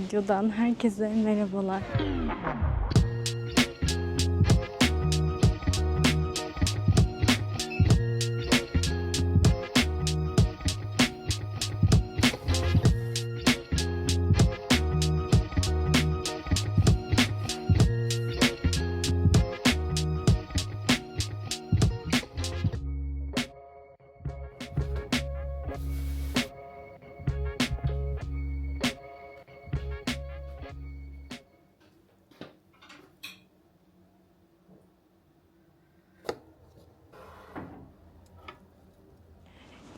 videodan herkese merhabalar.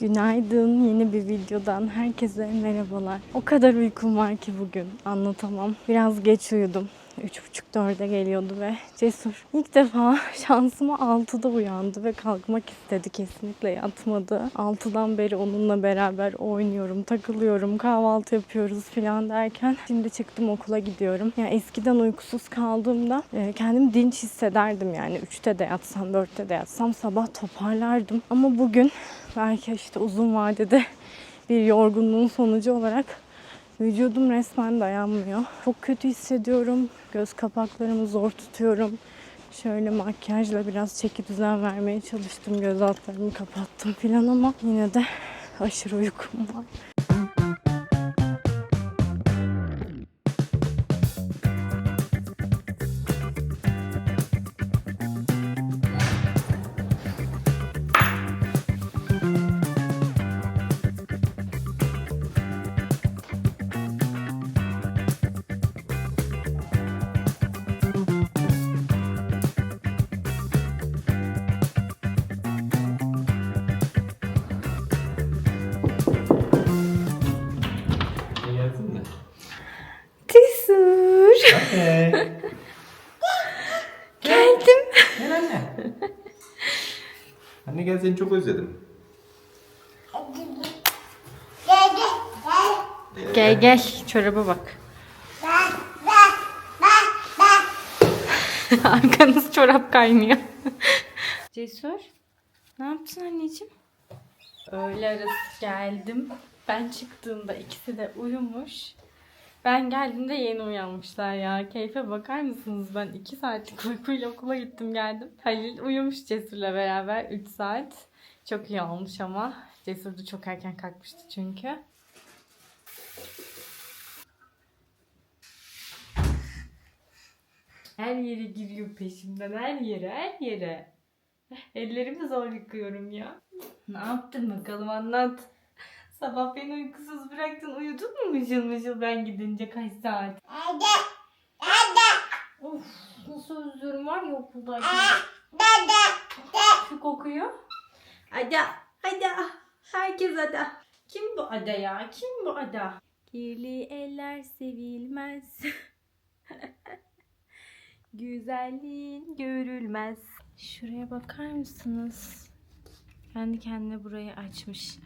Günaydın. Yeni bir videodan herkese merhabalar. O kadar uykum var ki bugün anlatamam. Biraz geç uyudum. 3.30-4'e geliyordu ve cesur. İlk defa şansıma 6'da uyandı ve kalkmak istedi. Kesinlikle yatmadı. 6'dan beri onunla beraber oynuyorum, takılıyorum, kahvaltı yapıyoruz falan derken şimdi çıktım okula gidiyorum. Yani eskiden uykusuz kaldığımda e, kendimi dinç hissederdim yani. 3'te de yatsam, 4'te de yatsam sabah toparlardım. Ama bugün belki işte uzun vadede bir yorgunluğun sonucu olarak vücudum resmen dayanmıyor. Çok kötü hissediyorum. Göz kapaklarımı zor tutuyorum. Şöyle makyajla biraz çeki düzen vermeye çalıştım. Göz altlarımı kapattım falan ama yine de aşırı uykum var. Gel gel. Çoraba bak. Arkanız çorap kaynıyor. Cesur. Ne yaptın anneciğim? Öğle arası geldim. Ben çıktığımda ikisi de uyumuş. Ben geldiğimde yeni uyanmışlar ya. Keyfe bakar mısınız? Ben 2 saatlik uykuyla okula gittim geldim. Halil uyumuş Cesur'la beraber 3 saat. Çok iyi olmuş ama. Cesur da çok erken kalkmıştı çünkü. Her yere giriyor peşimden. Her yere, her yere. Ellerimi zor yıkıyorum ya. Ne yaptın bakalım anlat. Sabah beni uykusuz bıraktın. Uyudun mu mışıl mışıl ben gidince kaç saat? Of nasıl özlüyorum var ya okuldayken. Şu kokuyor. Ada, ada. Herkes ada. Kim bu ada ya? Kim bu ada? Kirli eller sevilmez. Güzelliğin görülmez. Şuraya bakar mısınız? Kendi kendine burayı açmış.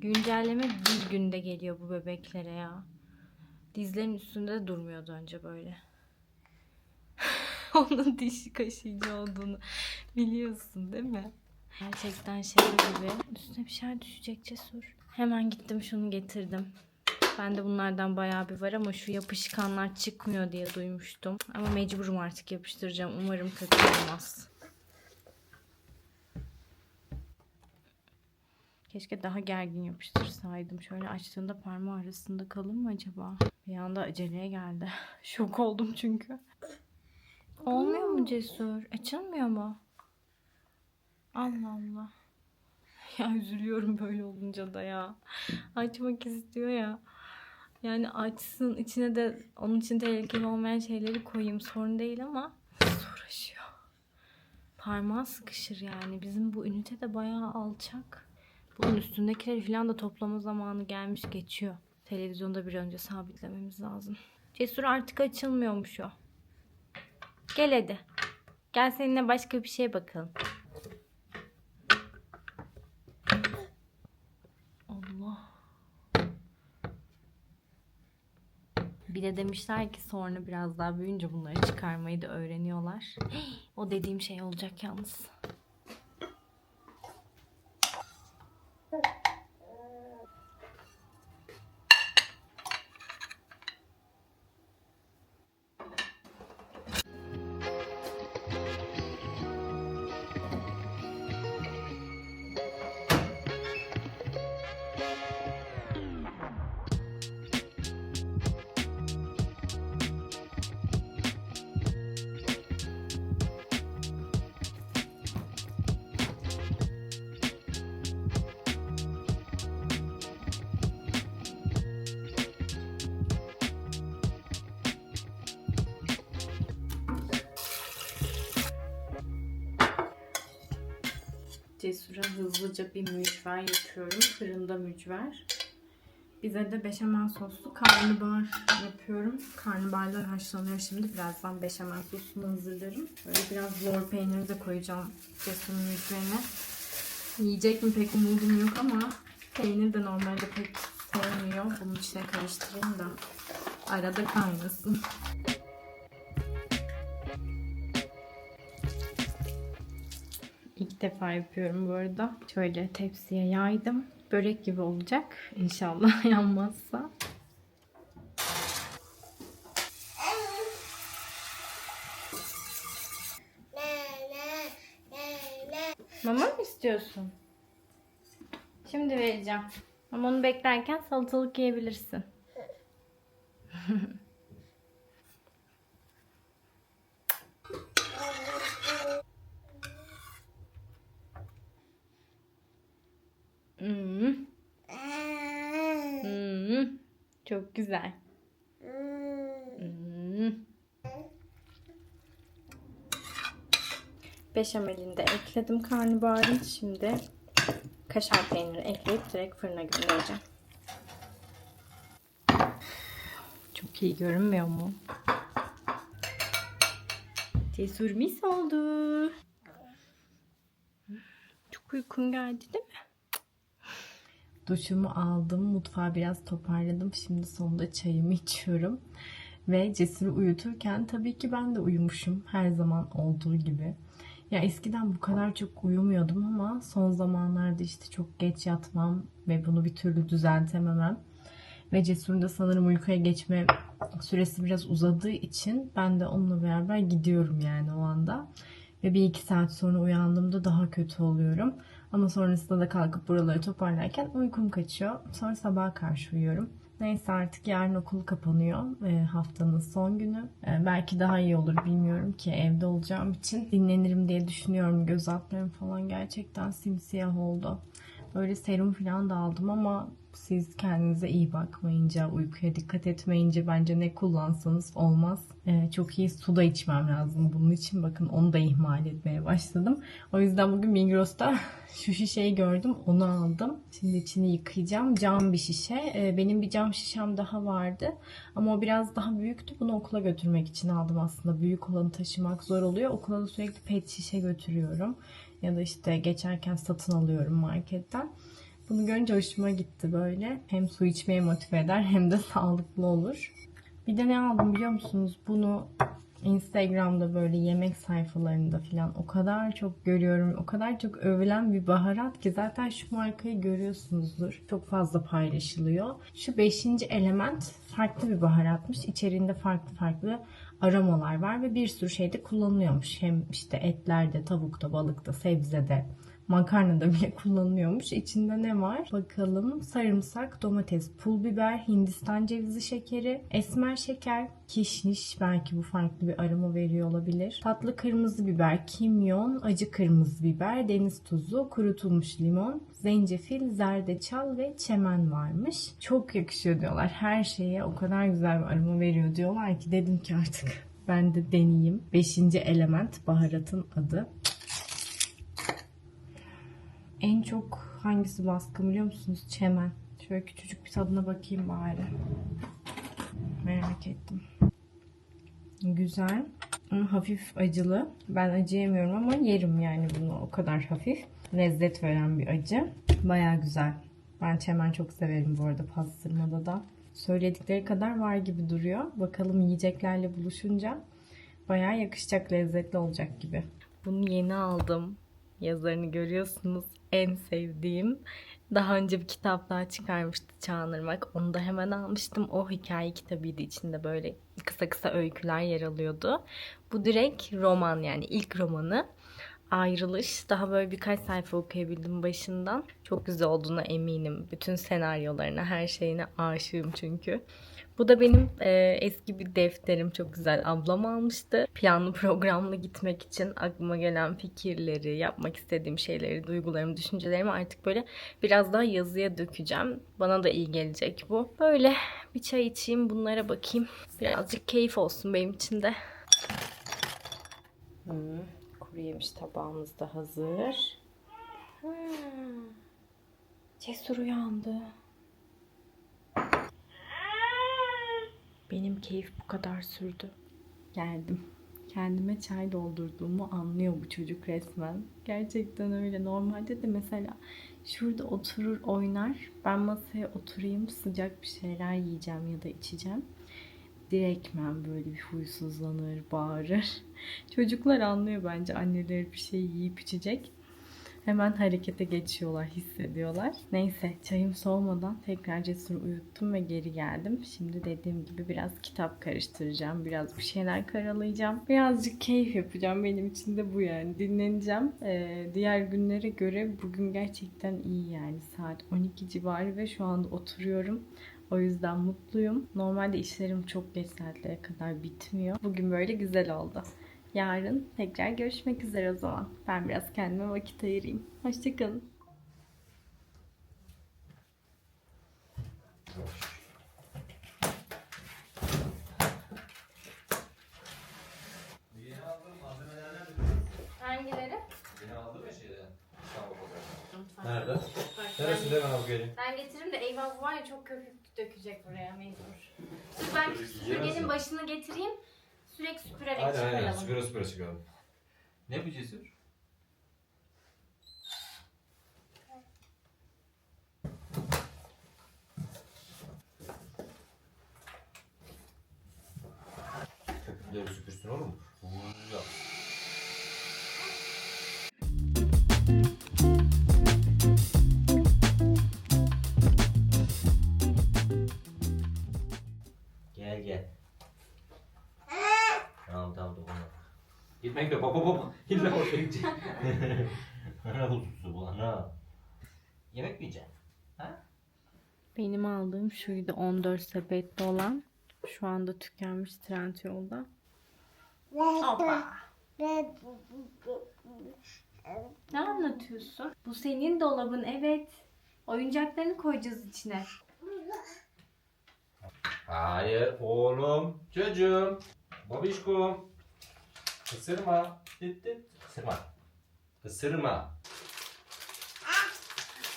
Güncelleme bir günde geliyor bu bebeklere ya. Dizlerin üstünde de durmuyordu önce böyle. Onun dişi kaşıyıcı olduğunu biliyorsun değil mi? Gerçekten şey gibi. Üstüne bir şeyler düşecek cesur. Hemen gittim şunu getirdim. Bende bunlardan bayağı bir var ama şu yapışkanlar çıkmıyor diye duymuştum. Ama mecburum artık yapıştıracağım. Umarım kötü olmaz. Keşke daha gergin yapıştırsaydım. Şöyle açtığında parmağı arasında kalır mı acaba? Bir anda aceleye geldi. Şok oldum çünkü. Olmuyor mu Cesur? Açılmıyor mu? Allah Allah. Ya üzülüyorum böyle olunca da ya. Açmak istiyor ya. Yani açsın içine de onun için tehlikeli olmayan şeyleri koyayım sorun değil ama uğraşıyor. Parmağı sıkışır yani. Bizim bu ünite de bayağı alçak. Bunun üstündekileri falan da toplama zamanı gelmiş geçiyor. Televizyonda bir önce sabitlememiz lazım. Cesur artık açılmıyormuş o. Gel hadi. Gel seninle başka bir şey bakalım. Allah. Bir de demişler ki sonra biraz daha büyüyünce bunları çıkarmayı da öğreniyorlar. O dediğim şey olacak yalnız. Cesur'a hızlıca bir mücver yapıyorum. Fırında mücver. Bize de beşamel soslu karnabahar yapıyorum. Karnabaharlar haşlanıyor şimdi. Birazdan beşamel sosunu hazırlarım. Böyle biraz lor peyniri de koyacağım Cesur'un mücverine. Yiyecek mi pek umudum yok ama peynir de normalde pek sevmiyor. Bunun içine karıştırayım da arada kaynasın. Defa yapıyorum bu arada. Şöyle tepsiye yaydım. Börek gibi olacak. İnşallah yanmazsa. Mama mı istiyorsun? Şimdi vereceğim. Ama onu beklerken salatalık yiyebilirsin. Hmm. Hmm. Çok güzel. Hmm. Beşamelini de ekledim karnabaharın. Şimdi kaşar peyniri ekleyip direkt fırına göndereceğim. Çok iyi görünmüyor mu? Cesur mis oldu. Çok uykum geldi değil mi? Duşumu aldım. Mutfağı biraz toparladım. Şimdi sonunda çayımı içiyorum. Ve Cesur'u uyuturken tabii ki ben de uyumuşum. Her zaman olduğu gibi. Ya eskiden bu kadar çok uyumuyordum ama son zamanlarda işte çok geç yatmam ve bunu bir türlü düzeltememem. Ve Cesur'un da sanırım uykuya geçme süresi biraz uzadığı için ben de onunla beraber gidiyorum yani o anda. Ve bir iki saat sonra uyandığımda daha kötü oluyorum. Ama sonrasında da kalkıp buraları toparlarken uykum kaçıyor. Sonra sabaha karşı uyuyorum. Neyse artık yarın okul kapanıyor. E, haftanın son günü. E, belki daha iyi olur bilmiyorum ki evde olacağım için dinlenirim diye düşünüyorum. Göz altlarım falan gerçekten simsiyah oldu. Böyle serum falan da aldım ama siz kendinize iyi bakmayınca, uykuya dikkat etmeyince bence ne kullansanız olmaz. Ee, çok iyi su da içmem lazım bunun için. Bakın onu da ihmal etmeye başladım. O yüzden bugün Migros'ta şu şişeyi gördüm. Onu aldım. Şimdi içini yıkayacağım. Cam bir şişe. Ee, benim bir cam şişem daha vardı. Ama o biraz daha büyüktü. Bunu okula götürmek için aldım aslında. Büyük olanı taşımak zor oluyor. Okula da sürekli pet şişe götürüyorum. Ya da işte geçerken satın alıyorum marketten. Bunu görünce hoşuma gitti böyle. Hem su içmeye motive eder hem de sağlıklı olur. Bir de ne aldım biliyor musunuz? Bunu Instagram'da böyle yemek sayfalarında falan o kadar çok görüyorum. O kadar çok övülen bir baharat ki zaten şu markayı görüyorsunuzdur. Çok fazla paylaşılıyor. Şu 5. element farklı bir baharatmış. İçeriğinde farklı farklı aromalar var ve bir sürü şeyde kullanılıyormuş. Hem işte etlerde, tavukta, balıkta, sebzede, makarnada bile kullanılıyormuş. İçinde ne var? Bakalım. Sarımsak, domates, pul biber, hindistan cevizi şekeri, esmer şeker, kişniş belki bu farklı bir aroma veriyor olabilir. Tatlı kırmızı biber, kimyon, acı kırmızı biber, deniz tuzu, kurutulmuş limon, zencefil, zerdeçal ve çemen varmış. Çok yakışıyor diyorlar. Her şeye o kadar güzel bir aroma veriyor diyorlar ki dedim ki artık ben de deneyeyim. Beşinci element baharatın adı. En çok hangisi baskın biliyor musunuz? Çemen. Şöyle küçücük bir tadına bakayım bari. Merak ettim. Güzel. Hafif acılı. Ben acı yemiyorum ama yerim yani bunu o kadar hafif. Lezzet veren bir acı. Baya güzel. Ben çemen çok severim bu arada pastırmada da. Söyledikleri kadar var gibi duruyor. Bakalım yiyeceklerle buluşunca baya yakışacak, lezzetli olacak gibi. Bunu yeni aldım. Yazarını görüyorsunuz. En sevdiğim. Daha önce bir kitap daha çıkarmıştı Çağınırmak. Onu da hemen almıştım. O hikaye kitabıydı. içinde böyle kısa kısa öyküler yer alıyordu. Bu direkt roman yani ilk romanı. Ayrılış. Daha böyle birkaç sayfa okuyabildim başından. Çok güzel olduğuna eminim. Bütün senaryolarına, her şeyine aşığım çünkü. Bu da benim e, eski bir defterim. Çok güzel. Ablam almıştı. Planlı programlı gitmek için aklıma gelen fikirleri, yapmak istediğim şeyleri, duygularımı, düşüncelerimi artık böyle biraz daha yazıya dökeceğim. Bana da iyi gelecek bu. Böyle bir çay içeyim, bunlara bakayım. Birazcık keyif olsun benim için de. Hmm, kuru yemiş tabağımız da hazır. Cesur uyandı. Benim keyif bu kadar sürdü. Geldim. Kendime çay doldurduğumu anlıyor bu çocuk resmen. Gerçekten öyle. Normalde de mesela şurada oturur oynar. Ben masaya oturayım sıcak bir şeyler yiyeceğim ya da içeceğim. Direktmen böyle bir huysuzlanır, bağırır. Çocuklar anlıyor bence anneleri bir şey yiyip içecek. Hemen harekete geçiyorlar, hissediyorlar. Neyse çayım soğumadan tekrar Cesur'u uyuttum ve geri geldim. Şimdi dediğim gibi biraz kitap karıştıracağım. Biraz bir şeyler karalayacağım. Birazcık keyif yapacağım. Benim için de bu yani. Dinleneceğim. Ee, diğer günlere göre bugün gerçekten iyi yani. Saat 12 civarı ve şu anda oturuyorum. O yüzden mutluyum. Normalde işlerim çok geç saatlere kadar bitmiyor. Bugün böyle güzel oldu. Yarın tekrar görüşmek üzere o zaman. Ben biraz kendime vakit ayırayım. Hoşçakalın. Hangileri? Yine aldım ya şeyden. Nerede? Neresinde ben al geleyim? Ben getiririm de eyvah bu var ya çok köpük dökecek buraya mecbur. Dur ben süpürgenin başını getireyim. Sürekli süpürerek Aynen aynen. çıkaralım. Süpüre süpüre çıkalım. Ne bu cesur? Köpükleri süpürsün oğlum. Vuracağım. De baba baba. İlla oraya gidecek. Ana kuzusu bu ana. Yemek mi yiyeceksin? Ha? Benim aldığım şuydu 14 sepette olan. Şu anda tükenmiş trend yolda. Hoppa. Ne anlatıyorsun? Bu senin dolabın evet. Oyuncaklarını koyacağız içine. Hayır oğlum. Çocuğum. Babişkom. Isırma. Dit dit. Isırma. Isırma.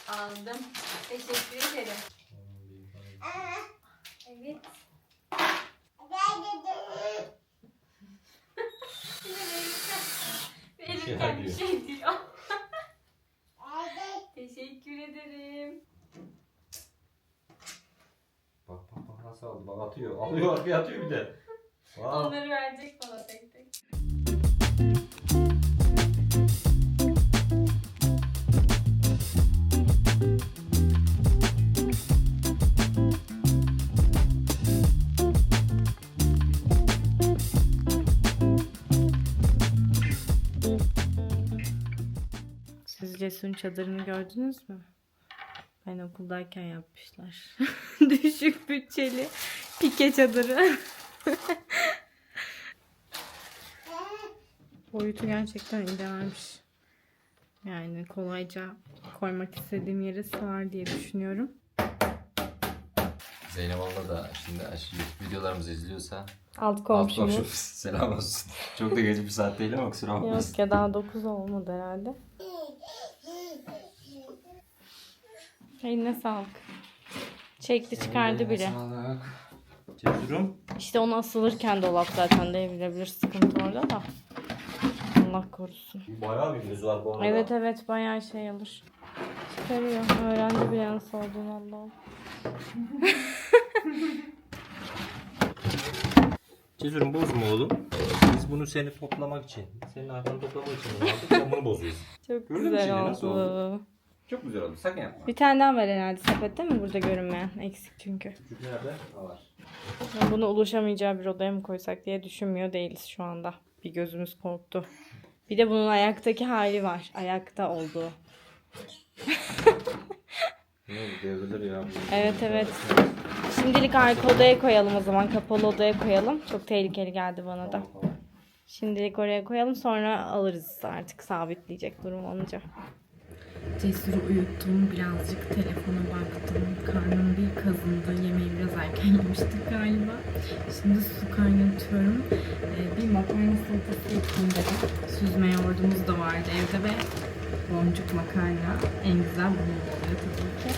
Aldım. Teşekkür ederim. Evet. Verirken bir şey diyor. Teşekkür ederim. Bak bak bak nasıl aldı. Bak atıyor. Alıyor arkaya atıyor bir de. Onları verecek bana tek tek. Cesur'un çadırını gördünüz mü? Ben okuldayken yapmışlar. Düşük bütçeli pike çadırı. Boyutu gerçekten idealmiş. Yani kolayca koymak istediğim yere sığar diye düşünüyorum. Zeynep abla da şimdi YouTube videolarımızı izliyorsa Alt alt komşumuz. komşumuz selam olsun. Çok da gece bir saat değil ama kusura bakmasın. Yok ya daha 9 olmadı herhalde. Eline sağlık. Çekti çıkardı bile. Sağlık. Cesurum. İşte onu asılırken dolap zaten devrilebilir sıkıntı orada da. Allah korusun. Bayağı bir yüz var bu arada. Evet evet bayağı şey alır. Çıkarıyor. Öğrendi bile nasıl olduğunu Allah'ım. Cesurum bozma oğlum. Biz bunu seni toplamak için, senin arkanı toplamak için aldık. Sen bunu bozuyorsun. Çok Gördün güzel oldu. nasıl oldu? Çok güzel oldu. Sakın yapma. Bir tane daha var herhalde sepette mi burada görünmeyen? Eksik çünkü. Küçük nerede? Ha var. Bunu ulaşamayacağı bir odaya mı koysak diye düşünmüyor değiliz şu anda. Bir gözümüz korktu. Bir de bunun ayaktaki hali var. Ayakta olduğu. Ne devrilir ya. bu. Evet evet. Şimdilik arka odaya koyalım o zaman. Kapalı odaya koyalım. Çok tehlikeli geldi bana da. Tamam, tamam. Şimdilik oraya koyalım sonra alırız artık sabitleyecek durum olunca. Cesur'u uyuttum. Birazcık telefona baktım. Karnım bir kazındı. Yemeği biraz erken yemiştik galiba. Şimdi su kaynatıyorum. Ee, bir makarna salatası yapayım dedim. Süzme yoğurdumuz da vardı evde ve boncuk makarna. En güzel bunun oluyor tabii ki.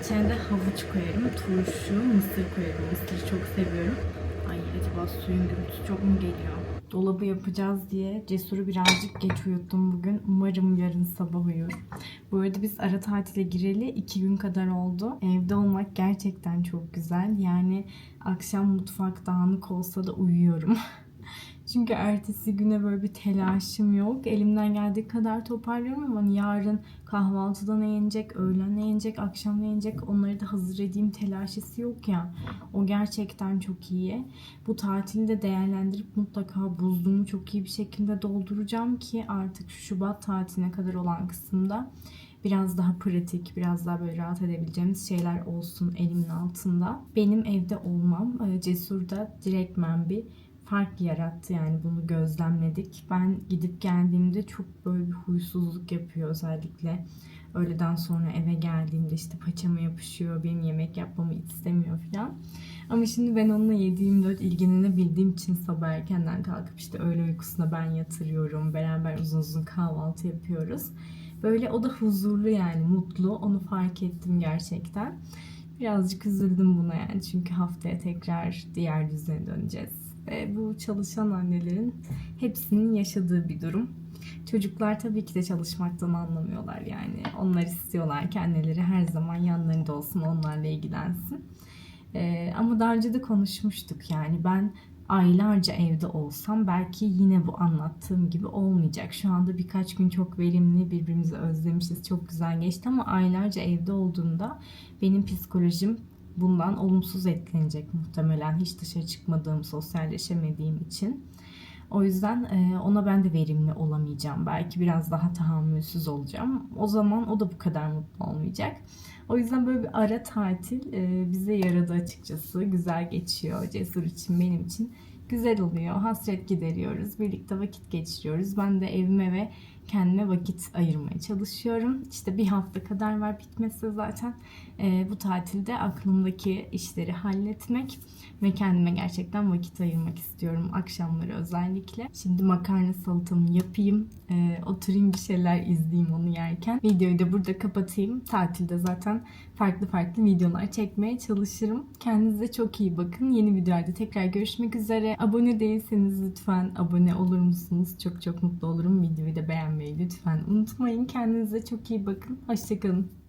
İçine de havuç koyarım, turşu, mısır koyarım. Mısırı çok seviyorum. Ay acaba suyun gürültüsü çok mu geliyor? Dolabı yapacağız diye Cesur'u birazcık geç uyuttum bugün. Umarım yarın sabah uyur. Bu arada biz ara tatile gireli iki gün kadar oldu. Evde olmak gerçekten çok güzel. Yani akşam mutfak dağınık olsa da uyuyorum. Çünkü ertesi güne böyle bir telaşım yok. Elimden geldiği kadar toparlıyorum ama hani yarın kahvaltıda ne yenecek, öğlen ne yenecek, akşam ne yenecek onları da hazır edeyim telaşesi yok ya. O gerçekten çok iyi. Bu tatili de değerlendirip mutlaka buzluğumu çok iyi bir şekilde dolduracağım ki artık şu Şubat tatiline kadar olan kısımda biraz daha pratik, biraz daha böyle rahat edebileceğimiz şeyler olsun elimin altında. Benim evde olmam e, Cesur'da direktmen bir fark yarattı yani bunu gözlemledik. Ben gidip geldiğimde çok böyle bir huysuzluk yapıyor özellikle. Öğleden sonra eve geldiğimde işte paçama yapışıyor, benim yemek yapmamı istemiyor falan. Ama şimdi ben onunla 7-24 ilgilenebildiğim için sabah erkenden kalkıp işte öğle uykusuna ben yatırıyorum. Beraber uzun uzun kahvaltı yapıyoruz. Böyle o da huzurlu yani mutlu. Onu fark ettim gerçekten. Birazcık üzüldüm buna yani çünkü haftaya tekrar diğer düzene döneceğiz. Ve bu çalışan annelerin hepsinin yaşadığı bir durum. Çocuklar tabii ki de çalışmaktan anlamıyorlar yani. Onlar istiyorlar ki anneleri her zaman yanlarında olsun, onlarla ilgilensin. Ee, ama daha önce de konuşmuştuk yani ben aylarca evde olsam belki yine bu anlattığım gibi olmayacak. Şu anda birkaç gün çok verimli birbirimizi özlemişiz. Çok güzel geçti ama aylarca evde olduğumda benim psikolojim bundan olumsuz etkilenecek muhtemelen. Hiç dışarı çıkmadığım, sosyalleşemediğim için. O yüzden e, ona ben de verimli olamayacağım. Belki biraz daha tahammülsüz olacağım. O zaman o da bu kadar mutlu olmayacak. O yüzden böyle bir ara tatil e, bize yaradı açıkçası. Güzel geçiyor. Cesur için, benim için güzel oluyor. Hasret gideriyoruz. Birlikte vakit geçiriyoruz. Ben de evime ve kendime vakit ayırmaya çalışıyorum. İşte bir hafta kadar var bitmesi zaten. E, bu tatilde aklımdaki işleri halletmek ve kendime gerçekten vakit ayırmak istiyorum. Akşamları özellikle. Şimdi makarna salatamı yapayım. E, oturayım bir şeyler izleyeyim onu yerken. Videoyu da burada kapatayım. Tatilde zaten farklı farklı videolar çekmeye çalışırım. Kendinize çok iyi bakın. Yeni videolarda tekrar görüşmek üzere. Abone değilseniz lütfen abone olur musunuz? Çok çok mutlu olurum. Videoyu da beğenmeyi lütfen unutmayın. Kendinize çok iyi bakın. Hoşçakalın.